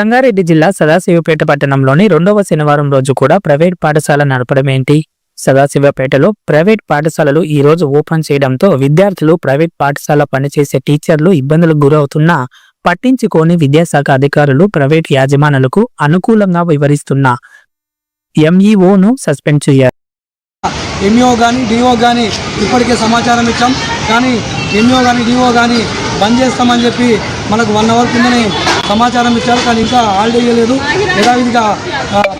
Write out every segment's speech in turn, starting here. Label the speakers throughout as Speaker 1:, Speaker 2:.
Speaker 1: సంగారెడ్డి జిల్లా సదాశివపేట పట్టణంలోని రెండవ శనివారం రోజు కూడా ప్రైవేట్ పాఠశాల నడపడం ఏంటి? సదాశివపేటలో ప్రైవేట్ పాఠశాలలు ఈ రోజు ఓపెన్ చేయడంతో విద్యార్థులు ప్రైవేట్ పాఠశాల పనిచేసే టీచర్లు ఇబ్బందులకు గురవుతున్నా పట్టించుకోని విద్యాశాఖ అధికారులు ప్రైవేట్ యాజమానులకు అనుకూలంగా వివరిస్తున్న. ఎంఈఓను సస్పెండ్ చేయారు
Speaker 2: ఎంఈఓ కానీ డిఓ కానీ ఇప్పటికే సమాచారం ఇచ్చాం. కానీ ఎంఈఓ కానీ డిఓ కానీ బంద్ చేస్తామని చెప్పి మనకు వన్ అవర్ కిందనే సమాచారం ఇచ్చారు కానీ ఇంకా హాలిడే ఇవ్వలేదు యథావిధిగా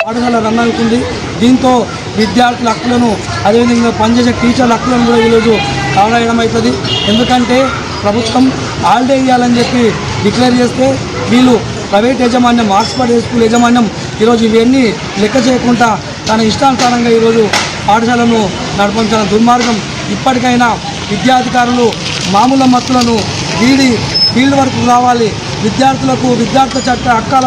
Speaker 2: పాఠశాల రన్ అవుతుంది. దీంతో విద్యార్థుల హక్కులను అదేవిధంగా పనిచేసే టీచర్ల హక్కులను కూడా ఈరోజు కావడం అవుతుంది. ఎందుకంటే ప్రభుత్వం హాలిడే ఇవ్వాలని చెప్పి డిక్లేర్ చేస్తే వీళ్ళు ప్రైవేట్ యాజమాన్యం ఆక్స్ఫర్డ్ స్కూల్ యాజమాన్యం ఈరోజు ఇవన్నీ లెక్క చేయకుండా తన ఇష్టానుసారంగా ఈరోజు పాఠశాలను నడిపించిన దుర్మార్గం. ఇప్పటికైనా విద్యాధికారులు మామూలు మత్తులను వీడి ఫీల్డ్ వరకు రావాలి విద్యార్థులకు విద్యార్థుల చట్ట హక్కాల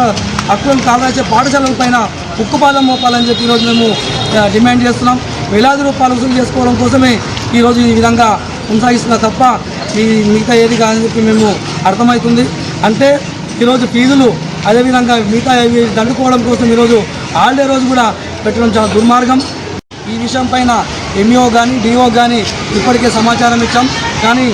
Speaker 2: హక్కులను కాదాల్చే పాఠశాలల పైన ఉక్కుపాదం మోపాలని చెప్పి ఈరోజు మేము డిమాండ్ చేస్తున్నాం. వేలాది రూపాయలు వసూలు చేసుకోవడం కోసమే ఈరోజు ఈ విధంగా కొనసాగిస్తున్నా తప్ప ఈ మిగతా ఏది కాదని చెప్పి మేము అర్థమవుతుంది. అంటే ఈరోజు ఫీజులు అదేవిధంగా మిగతా ఇవి దండుకోవడం కోసం ఈరోజు హాలిడే రోజు కూడా పెట్టడం చాలా దుర్మార్గం. ఈ విషయం పైన ఎంఈఓ కానీ డిఓ కానీ ఇప్పటికే సమాచారం ఇచ్చాం. కానీ